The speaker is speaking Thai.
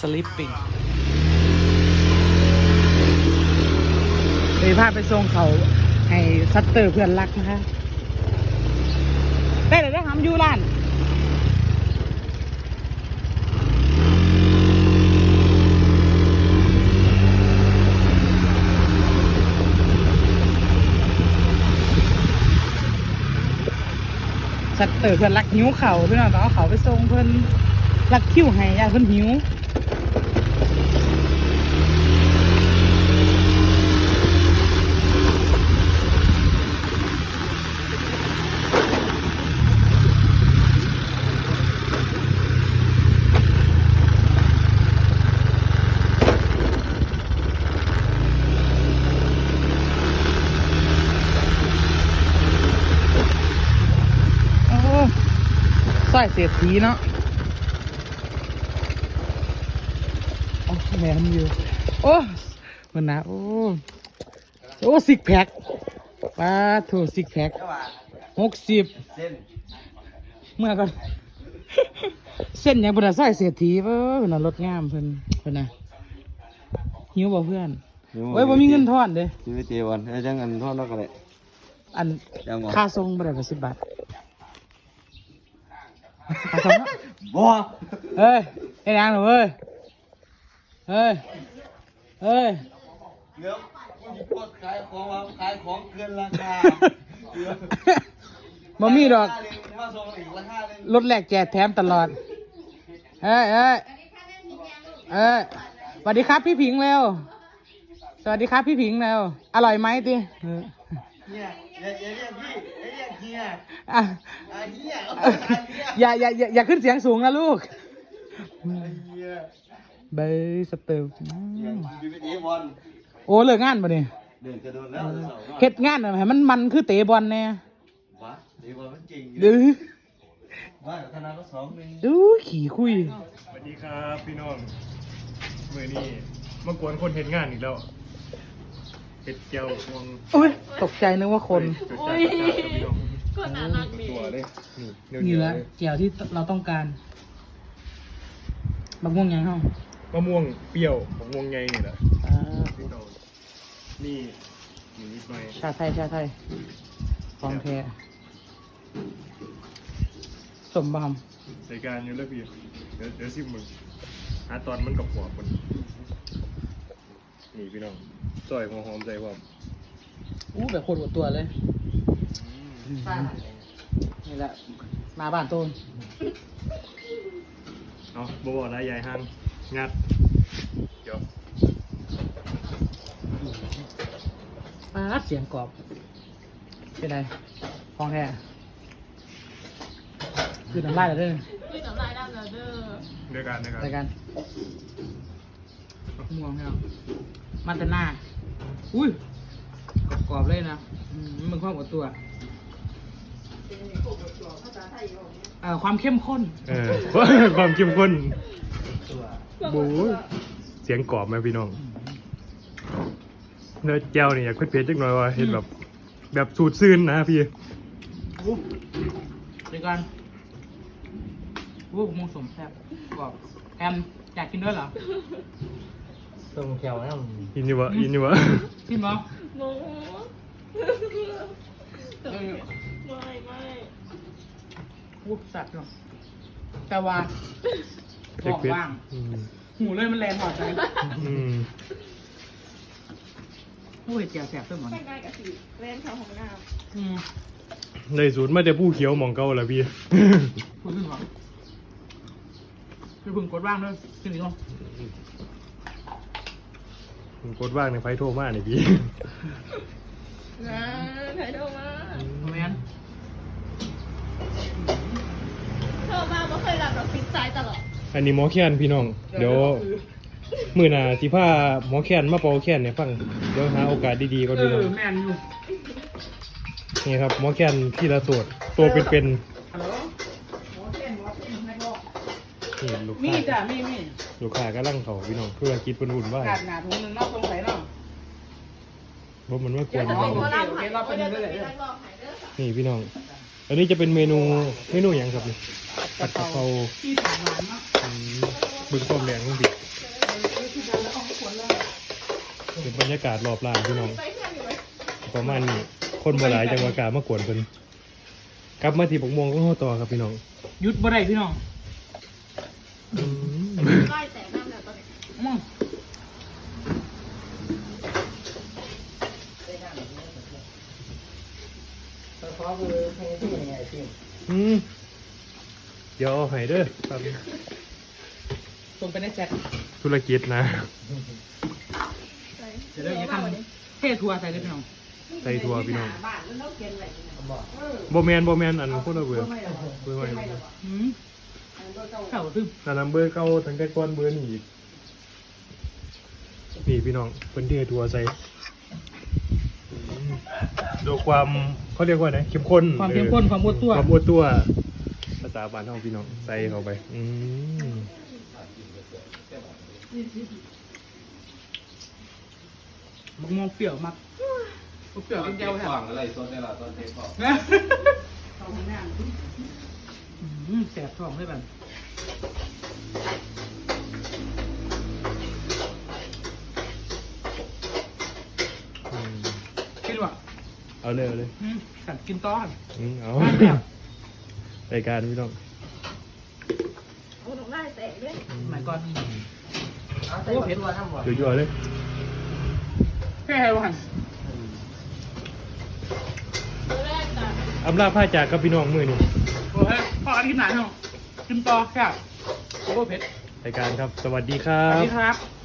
sleeping เดี๋ยพาไปส่งเขาให้ซัตเตอร์เพื่อนรักนะคะ ได้เลยได้ทำยูร้านสัตว์เตอร์เพื่อนรักหิวเขาเพื่อนเอาเขาไปส่งเพื่อนรักคิ้วให้ยาเพื่อนหิวโอ้ สร้อยเศรษฐีเนาะโอ้แม่มันอยู่โอ้มันนะโอ้โอ้ซิกแพคปลาถูซิกแพคหกสิบเส้นเมื่อก่อนเส้นยังบนสร้อยเศรษฐีเพิ่นน่ะรถงามเพิ่นเพิ่นน่ะหิวบ่เพื่อนโอ้ยบ่มีเงินทอนเด้ชีวิตเจวันให้จังเงินทอดนอกกันเลยอันยังบ่ค่าส่งบ่ได้ก็สิบบาท ค่าส่งเนาะบ่เฮ้ยไอ้นางหนูเว้ยเฮ้ยเฮ้ยเดี๋ยวกูจะปลดขายของมาขายของเกินราคาบ่มีดอกมาส่งอีกราคาหนึงรถแรกแจกแถมตลอดเฮ้ยเฮ้ยเฮ้ยสวัสดีครับพี่ผิงเร็ว สวัสดีครับพี่ผิงเร็ว อร่อยไหมติเออเนี่ย อย่าอย่าเรียกพี่อย่าเรียกเฮียอะอะเฮียเอาอะเฮียอย่าอย่าอย่าอย่าขึ้นเสียงสูงนะลูกเฮียเบย์สเติร์ชีวิตเจวันโอ้เลิกงานปะเนี่ยเดินกระโดดแล้วเสาร์เฮ็ดงานหน่อยให้มันมันคือเตะบอลแน่บ้าเจวันมันเก่งอยู่ดื้อบ้าธนาก็สองหนึ่งดูขี่คุยสวัสดีครับพี่น้องมือนี้มากวนคนเห็นงานอีกแล้ว เป็ดเจียวงวงโอ้ยตกใจนึกว่าคน โอ้ยพี่น้องก็น่ารักดีตัวเลยนี่นี่เยวแหละๆเลยแก้วที่เราต้องการบักม่วงยังเฮามะม่วงเปรี้ยวของม่วงไงนี่แหละอ่าพี่น้องนี่หนีไปชาไทยชาไทยของแท้สมบามรายการอยู่แล้วพี่เดี๋ยวเดี๋ยวสิมึงหาตอนมันกับหัวมัน นี่พี่น้องซอยหัวหอมใจความอู้แบบโคตรหมดตัวเลยนี่แหละ มาบ้านต้นเอาบบอกลายใหญ่ห้างงัดเดี๋ยวมารับเสียงกรอบ เป็นไรของแท้คือน้ำลายเหรอเด้อคือน้ำลายดำแล้วเด้อเดียวกันเดียวกันรายการ ม่วงแล้วมันแต่หน้าอุ้ยกรอบๆเลยนะอืมมันความอดตัวเอ่อความเข้มข้นเออ ความเข้มข้นบู๊เสียงกรอบไหมพี่น้องเนื้อแก้วนี่อยากเผ็ดๆจักหน่อยว่าเห็นแบบ แบบสูตรซื่นนะพี่เดี๋ยวกันวู้มงสมแซ่บบอกแอมอยากกินด้วยเหรอ ต้มแก้วนะอินนี่วะอินนี่วะกินบ่โมไม่ไม่วู้สัตว์เนาะแต่ว่าเผ็ดบอกเผ็ดว่างอืมหูเลยมันแรงหอดใจอืมโอ้ยแจ่วแสบเสมอแต่งงานกับสีเล่นเขาของน้อืมในสูตรมาแต่ผู้เขียวหมองเก่าแหละพี่คุณขึ้นหรอคือเพิ่งกดว่างด้วยขึ้นอีกเนาะผมกดว่างในไฟโทรมาเนี่ยพี่ำนะถ่ายโทรมาแมนโทรมาไม่เคยรับเราฟิตใจตลอดอันนี้หมอแคนพี่น้อง เดี๋ยวมือหน้าสิพาหมอแคนมาเป่าแคนเนี่ยฟังเดี๋ยวหาโอกาสดีๆก่อนเอพี่น้อองแมนอยู่นี่ครับหมอแคนที่ละตัวตัวเป็นฮัลโหลหมอเต้นหมอเต้นแม่บอกๆ นี่จ้ะมีมีลูกค้ากำลังเขาพี่น้องเพื่อกิจเป็นวุ่นวายขาดหนาทุงหนึ่งนอกสงสัยเนาะ เพราะมันไม่ควรพี่น้อง นี่พี่น้อง อันนี้จะเป็นเมนูเมนูอย่างครับนี่ผัดกะเพราที่ถามหวานนบึงต้มแดงลุงบิ๊เป็นบรรยากาศรอบร้านพี่น้อง ประมาณนี้ คนบ่หลายจังหวะกล้ามากวนเพิ่นกลับมาที่ปกมงก็ต่อครับพี่น้อง หยุดบ่ได้พี่น้อง ก้อยแต่น้ำแล้วตอนนี้อืมขอคือเพลงที่ยังไงพี่อืมเดี๋ยวเอาให้เด้อครับส่งไปในแชทธุรกิจนะ ใส่เดี๋ยวเราจะทำเททัวร์ใส่เลยพี่น้องใส่ทัวพี่น้องบอกบ่แมนบ่แมนอันคนละเบอร์เบอร์ใหม่อืม เข้าตึ้มแต่นำเบอร์เก่าตั้งแต่ก่อนเบอร์นี้อีกนี่พี่น้องเพิ่นเททัวใส่อืมดูความเขาเรียกว่าไงเข้มข้นความเข้มข้นความอดตัวความอวดตัวภาษาบ้านเฮาพี่น้องใส่เข้าไป อืมมักมองเปรี้ยวมักเปรี้ยวกินเจียวแท้ฟังอะไรตอนนี้ล่ะตอนเทปบอกนะอืม แสบท้องเลยแบบอืมคิดว่าเอาเลยเอาเลยอืมกัดกินต้อนอืมเอาได้แล้วรายการพี่น้องโอ้หนูได้แต่ด้วยหมายก่อนเอาแต่เผ็ดว่าทำบ่ยั่วๆเลยแค่ไหนวะตัวแรกจ้ะอำลาผ้าจากกับพี่น้องมือนี่ โอ้ยพอกันกินหนาเนาะกินต่อแค่โอ้เผ็ดรายการครับ สวัสดีครัสวัสบ ดีครับ